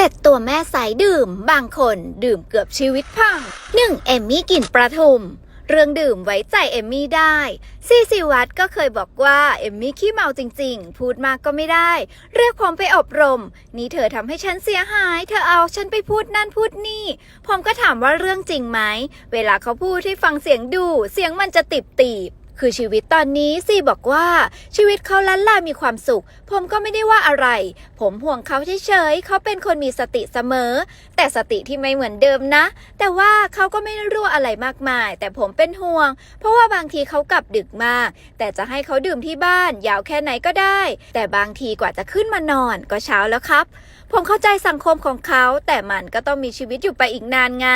7 ตัวแม่สายดื่ม บางคนดื่มเกือบชีวิตพัง 1. เอมมี่กลิ่นประทุม เรื่องดื่มไว้ใจเอมมี่ได้ ซีซีวัตก็เคยบอกว่า เอมมี่ขี้เมาจริงๆ พูดมากก็ไม่ได้ เรียกผมไปอบรม นี่เธอทำให้ฉันเสียหาย เธอเอาฉันไปพูดนั่นพูดนี่ ผมก็ถามว่าเรื่องจริงไหม เวลาเขาพูดให้ฟังเสียงดู เสียงมันจะติบตีบ คือชีวิตตอนนี้ซีบอกว่าชีวิตเขาลันลามีความสุข ผมก็ไม่ได้ว่าอะไร ผมห่วงเขาเฉยๆเขาเป็นคนมีสติเสมอ แต่สติที่ไม่เหมือนเดิมนะ แต่ว่าเขาก็ไม่ได้รู้อะไรมากมาย แต่ผมเป็นห่วง เพราะว่าบางทีเขากลับดึกมาก แต่จะให้เขาดื่มที่บ้าน ยาวแค่ไหนก็ได้ แต่บางทีกว่าจะขึ้นมานอนก็เช้าแล้วครับ ผมเข้าใจสังคมของเขาแต่มันก็ต้องมีชีวิตอยู่ไปอีกนานไง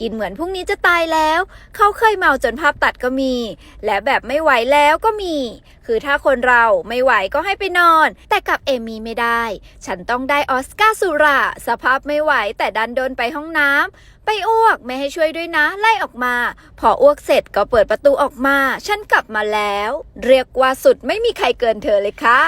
กินเหมือนพรุ่งนี้จะตายแล้ว เขาเคยเมาจนภาพตัดก็มี และแบบไม่ไหวแล้วก็มี คือถ้าคนเราไม่ไหวก็ให้ไปนอน แต่กับเอมี่ไม่ได้ ฉันต้องได้ออสการ์สุรา สภาพไม่ไหวแต่ดันโดนไปห้องน้ำไปอ้วกไม่ให้ช่วยด้วยนะ ไล่ออกมา พออ้วกเสร็จก็เปิดประตูออกมา ฉันกลับมาแล้ว เรียกว่าสุดไม่มีใครเกินเธอเลยค่ะ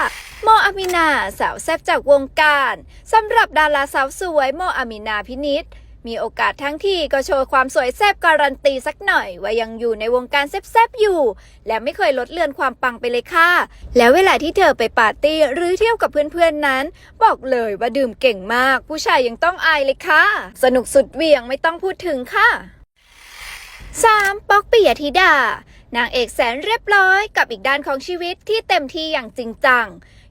โมอามินาสาวแซ่บจากวงการสำหรับดาราสาวสวยโมอามินาพินิษ มีโอกาสทั้งทีก็โชว์ความสวยแซ่บการันตีสักหน่อย ว่ายังอยู่ในวงการแซ่บๆอยู่ และไม่เคยลดเลือนความปังไปเลยค่ะ แล้วเวลาที่เธอไปปาร์ตี้หรือเที่ยวกับเพื่อนๆนั้น บอกเลยว่าดื่มเก่งมาก ผู้ชายยังต้องอายเลยค่ะ สนุกสุดเวียงไม่ต้องพูดถึงค่ะ 3. ป๊อกปิยธิดา นางเอกแสนเรียบร้อยกับอีกด้านของชีวิตที่เต็มที่อย่างจริงจัง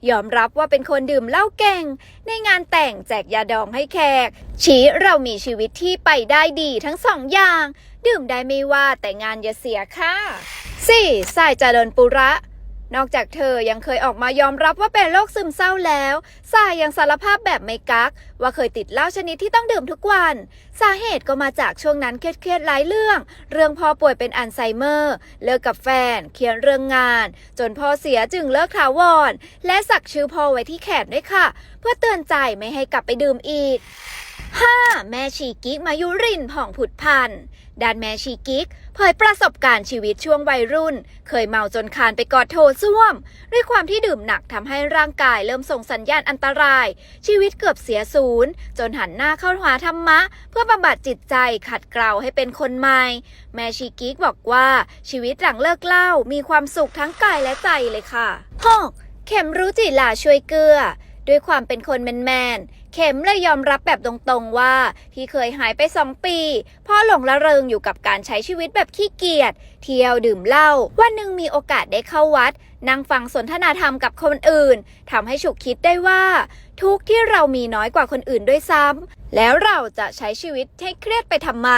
ยอมรับว่าเป็นคนดื่มเหล้าเก่ง ในงานแต่งแจกยาดองให้แขก ชี้เรามีชีวิตที่ไปได้ดีทั้งสองอย่าง ดื่มได้ไม่ว่าแต่งานอย่าเสียค่ะ 4. สายเจริญปุระ นอกจากเธอยังเคยออกมายอมรับว่าเป็นโรคซึมเศร้าแล้วสายยังสารภาพแบบไม่กัก ว่าเคยติดเหล้าชนิดที่ต้องดื่มทุกวัน สาเหตุก็มาจากช่วงนั้นเครียดๆหลายเรื่อง เรื่องพ่อป่วยเป็นอัลไซเมอร์ เลิกกับแฟนเคียดเรื่องงาน จนพ่อเสียจึงเลิกถาวรและสักชื่อพ่อไว้ที่แขนด้วยค่ะ เพื่อเตือนใจไม่ให้กลับไปดื่มอีก 5. แม่ชีกิ๊กมายุรินผ่องผุดพันธ์ด้านแม่ชีกิ๊กเผยประสบการณ์ชีวิตช่วงวัยรุ่น เคยเมาจนคานไปกอดโถส้วม ด้วยความที่ดื่มหนักทำให้ร่างกายเริ่มส่งสัญญาณอันตราย ชีวิตเกือบเสียศูนย์ จนหันหน้าเข้าหาธรรมะ เพื่อบำบัดจิตใจขัดเกลาให้เป็นคนใหม่ แม่ชีกิ๊กบอกว่าชีวิตหลังเลิกเหล้ามีความสุขทั้งกายและใจเลยค่ะ 6. เข็มรู้จิลาช่วยเกลือ ด้วยความเป็นคนแมนๆ เข็มเลยยอมรับแบบตรงๆว่า ที่เคยหายไปสองปีเพ่อหลงละเริงอยู่กับการใช้ชีวิตแบบขี้เกียจ เที่ยวดื่มเหล้า วันหนึ่งมีโอกาสได้เข้าวัด นั่งฟังสนทนาธรรมกับคนอื่นทำให้ฉุกคิดได้ว่า ทุกที่เรามีน้อยกว่าคนอื่นด้วยซ้ำแล้วเราจะใช้ชีวิตให้เครียดไปทำไม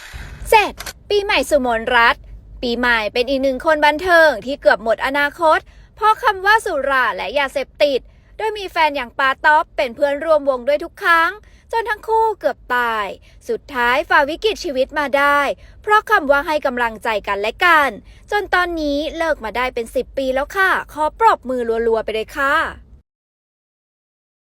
7. ปีใหม่สุมนรัตปีใหม่เป็นอีกหนึ่งคนบันเทิงที่เกือบหมดอนาคต เพราะคำว่าสุราและยาเสพติด โดยมีแฟนอย่างปาต๊อปเป็นเพื่อนร่วมวงด้วยทุกครั้ง จนทั้งคู่เกือบตาย สุดท้ายฝ่าวิกฤตชีวิตมาได้ เพราะคำว่าให้กำลังใจกันและกัน จนตอนนี้เลิกมาได้เป็น 10 ปีแล้วค่ะ ขอปรบมือรัวๆไปเลยค่ะ